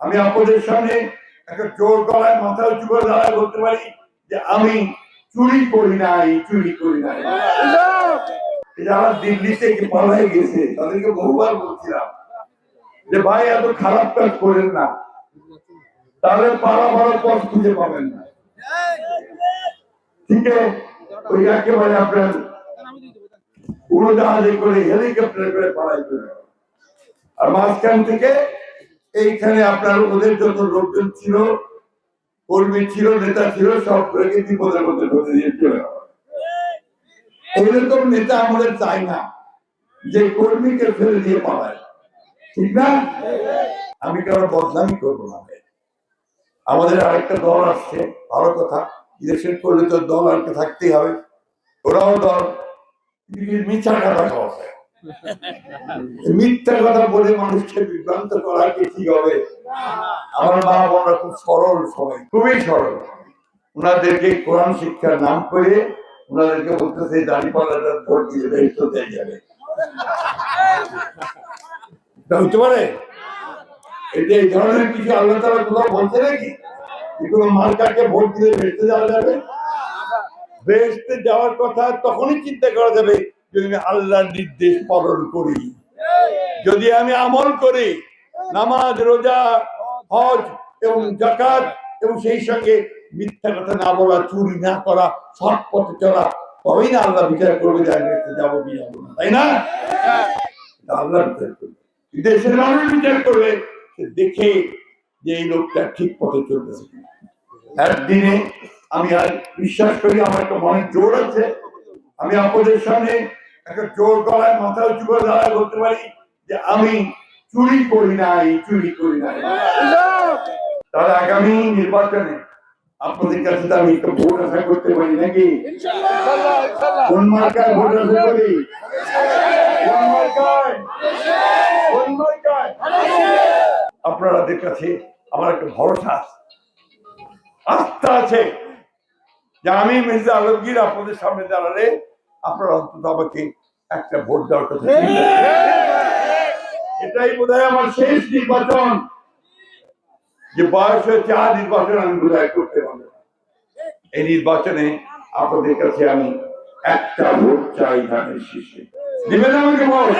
আমি আপনাদের সামনে একটা জোর গলায় মাথা উঁচু করে দাঁড়ায় বলতে পারি যে আমি চুরি করি নাই, চুরি করি নাই। যারা দিল্লি থেকে পালাই গেছে তাদেরকে বহুবার বলছিলাম যে, ভাই, এত খারাপ কাজ করেন না। তাহলে পাড়া পাড়া পথ খুঁজে পাবেন না। ঠিক আছে? ওই একেবারে আপনার উড়োজাহাজে করে হেলিকপ্টারে করে করে আর মাঝখান থেকে এইখানে আপনার ওদের যত লোকজন ছিল, কর্মী ছিল, নেতা ছিল, সব বিপদের মধ্যে ধরে দিয়ে চলে গেল। নেতা আমাদের চাই না, যে কর্মীকে ফেলে দিয়ে পালায় ঠিক না আমি কারও বদনামি করব না। আমাদের আরেকটা দল আসছে, ভালো কথা, ইলেকশন করলে দল আর একটা থাকতেই হবে ওরাও দল মিছা কথা কথা মিথ্যা কথা বলে মানুষকে বিভ্রান্ত করা কি ঠিক হবে? আমার মা বোনরা খুব সরল সবাই, খুবই সরল। ওনাদেরকে কোরআন শিক্ষার নাম করে ওনাদেরকে বলতেছে দাঁড়িপাল্লাটা ভোট দিয়ে বেশ তো দেয় যাবে। হতে পারে? এটা এই ধরনের কিছু আল্লাহ তালা কোথাও বলছে নাকি? কোনো মার্কাকে ভোট দিয়ে বেসতে যাওয়া যাবে? বেসতে যাওয়ার কথা তখনই চিন্তা করা যাবে যদি আমি আল্লাহর নির্দেশ পালন করি, যদি আমি আমল করি, নামাজ, রোজা, হজ এবং জাকাত এবং সেই সঙ্গে মিথ্যা কথা না বলা, চুরি না করা সৎ পথে চলা, তবেই না আল্লাহ বিচার করবে যে আমি যাব না, তাই না? আল্লাহ বিচার করবে। দেশের মানুষ বিচার করবে দেখে যে এই লোকটা ঠিক পথে চলতেছে একদিনে আমি আর বিশ্বাস করি, আমার একটা মনের জোর আছে। আমি আপনাদের সামনে একটা জোর গলায় মাথা উঁচু করে দাঁড়ায় বলতে পারি যে আমি চুরি করি নাই, চুরি করি নাই। তাহলে আগামী নির্বাচনে আপনাদের কাছে তো আমি একটা ভোট আশা করতে পারি নাকি? কোন মার্কায় ভোট আশা করি? আপনাদের কাছে আমার একটা ভরসা আস্থা আছে যে আমি মির্জা আলমগীর আপনাদের সামনে দাঁড়ালে আপনারা অন্তত আমাকে একটা ভোট দেওয়ার কথা এটাই বোধ আমার শেষ নির্বাচন। যে বয়স হয়েছে আর নির্বাচন আমি বোধ করতে পারব এই নির্বাচনে আপনাদের কাছে আমি একটা ভোট চাই ধানের শীর্ষে দিবেন আমাকে ভোট?